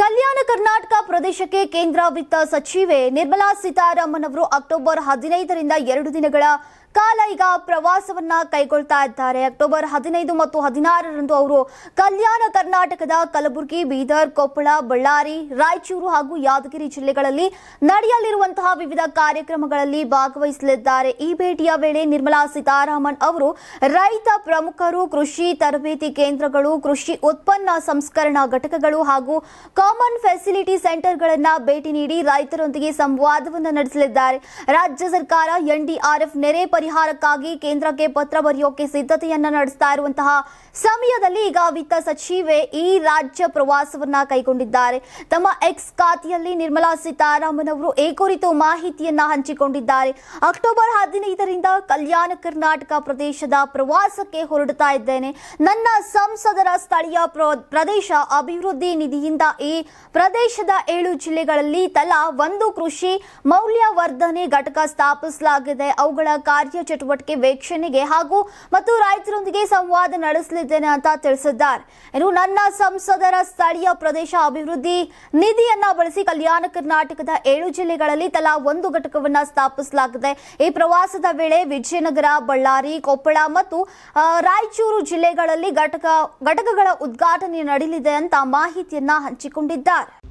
ಕಲ್ಯಾಣ ಕರ್ನಾಟಕ ಪ್ರದೇಶಕ್ಕೆ ಕೇಂದ್ರ ವಿತ್ತ ಸಚಿವೆ ನಿರ್ಮಲಾ ಸೀತಾರಾಮನ್ ಅವರು ಅಕ್ಟೋಬರ್ ಹದಿನೈದರಿಂದ ಎರಡು ದಿನಗಳ ಕಾಲ ಈಗ ಪ್ರವಾಸವನ್ನ ಕೈಗೊಳ್ತಾ ಇದ್ದಾರೆ. ಅಕ್ಟೋಬರ್ ಹದಿನೈದು ಮತ್ತು ಹದಿನಾರರಂದು ಅವರು ಕಲ್ಯಾಣ ಕರ್ನಾಟಕದ ಕಲಬುರಗಿ, ಬೀದರ್, ಕೊಪ್ಪಳ, ಬಳ್ಳಾರಿ, ರಾಯಚೂರು ಹಾಗೂ ಯಾದಗಿರಿ ಜಿಲ್ಲೆಗಳಲ್ಲಿ ನಡೆಯಲಿರುವಂತಹ ವಿವಿಧ ಕಾರ್ಯಕ್ರಮಗಳಲ್ಲಿ ಭಾಗವಹಿಸಲಿದ್ದಾರೆ. ಈ ಭೇಟಿಯ ವೇಳೆ ನಿರ್ಮಲಾ ಸೀತಾರಾಮನ್ ಅವರು ರೈತ ಪ್ರಮುಖರು, ಕೃಷಿ ತರಬೇತಿ ಕೇಂದ್ರಗಳು, ಕೃಷಿ ಉತ್ಪನ್ನ ಸಂಸ್ಕರಣಾ ಘಟಕಗಳು ಹಾಗೂ ಕಾಮನ್ ಫೆಸಿಲಿಟಿ ಸೆಂಟರ್ಗಳನ್ನ ಭೇಟಿ ನೀಡಿ ರೈತರೊಂದಿಗೆ ಸಂವಾದವನ್ನು ನಡೆಸಲಿದ್ದಾರೆ. ರಾಜ್ಯ ಸರ್ಕಾರ ಎನ್ಡಿಆರ್ಎಫ್ ನೆರೆ ಪರಿಹಾರಕ್ಕಾಗಿ ಕೇಂದ್ರಕ್ಕೆ ಪತ್ರ ಬರೆಯೋಕೆ ಸಿದ್ಧತೆಯನ್ನ ನಡೆಸ್ತಾ ಇರುವಂತಹ ಸಮಯದಲ್ಲಿ ಈಗ ವಿತ್ತ ಸಚಿವೆ ಈ ರಾಜ್ಯ ಪ್ರವಾಸವನ್ನ ಕೈಗೊಂಡಿದ್ದಾರೆ. ತಮ್ಮ ಎಕ್ಸ್ ಖಾತೆಯಲ್ಲಿ ನಿರ್ಮಲಾ ಸೀತಾರಾಮನ್ ಅವರು ಈ ಕುರಿತು ಮಾಹಿತಿಯನ್ನ ಹಂಚಿಕೊಂಡಿದ್ದಾರೆ. ಅಕ್ಟೋಬರ್ ಹದಿನೈದರಿಂದ ಕಲ್ಯಾಣ ಕರ್ನಾಟಕ ಪ್ರದೇಶದ ಪ್ರವಾಸಕ್ಕೆ ಹೊರಡ್ತಾ ಇದ್ದೇನೆ. ನನ್ನ ಸಂಸದರ ಸ್ಥಳೀಯ ಪ್ರ- ಪ್ರದೇಶ ಅಭಿವೃದ್ಧಿ ನಿಧಿಯಿಂದ ಈ ಪ್ರದೇಶದ ಏಳು ಜಿಲ್ಲೆಗಳಲ್ಲಿ ತಲಾ ಒಂದು ಕೃಷಿ ಮೌಲ್ಯವರ್ಧನೆ ಘಟಕ ಸ್ಥಾಪಿಸಲಾಗಿದೆ. ಅವುಗಳ ಕಾರ್ಯಚಟುವಟಿಕೆ ವೀಕ್ಷಣೆಗೆ ಹಾಗೂ ಮತ್ತು ರೈತರೊಂದಿಗೆ ಸಂವಾದ ನಡೆಸಲಿದ್ದೇನೆ ಅಂತ ತಿಳಿಸಿದ್ದಾರೆ. ಇನ್ನು ನನ್ನ ಸಂಸದರ ಸ್ಥಳೀಯ ಪ್ರದೇಶ ಅಭಿವೃದ್ಧಿ ನಿಧಿಯನ್ನ ಬಳಸಿ ಕಲ್ಯಾಣ ಕರ್ನಾಟಕದ ಏಳು ಜಿಲ್ಲೆಗಳಲ್ಲಿ ತಲಾ ಒಂದು ಘಟಕವನ್ನ ಸ್ಥಾಪಿಸಲಾಗಿದೆ. ಈ ಪ್ರವಾಸದ ವೇಳೆ ವಿಜಯನಗರ, ಬಳ್ಳಾರಿ, ಕೊಪ್ಪಳ ಮತ್ತು ರಾಯಚೂರು ಜಿಲ್ಲೆಗಳಲ್ಲಿ ಘಟಕ ಘಟಕಗಳ ಉದ್ಘಾಟನೆ ನಡೆಯಲಿದೆ ಅಂತ ಮಾಹಿತಿಯನ್ನ ಹಂಚಿಕೊಂಡಿದ್ದಾರೆ.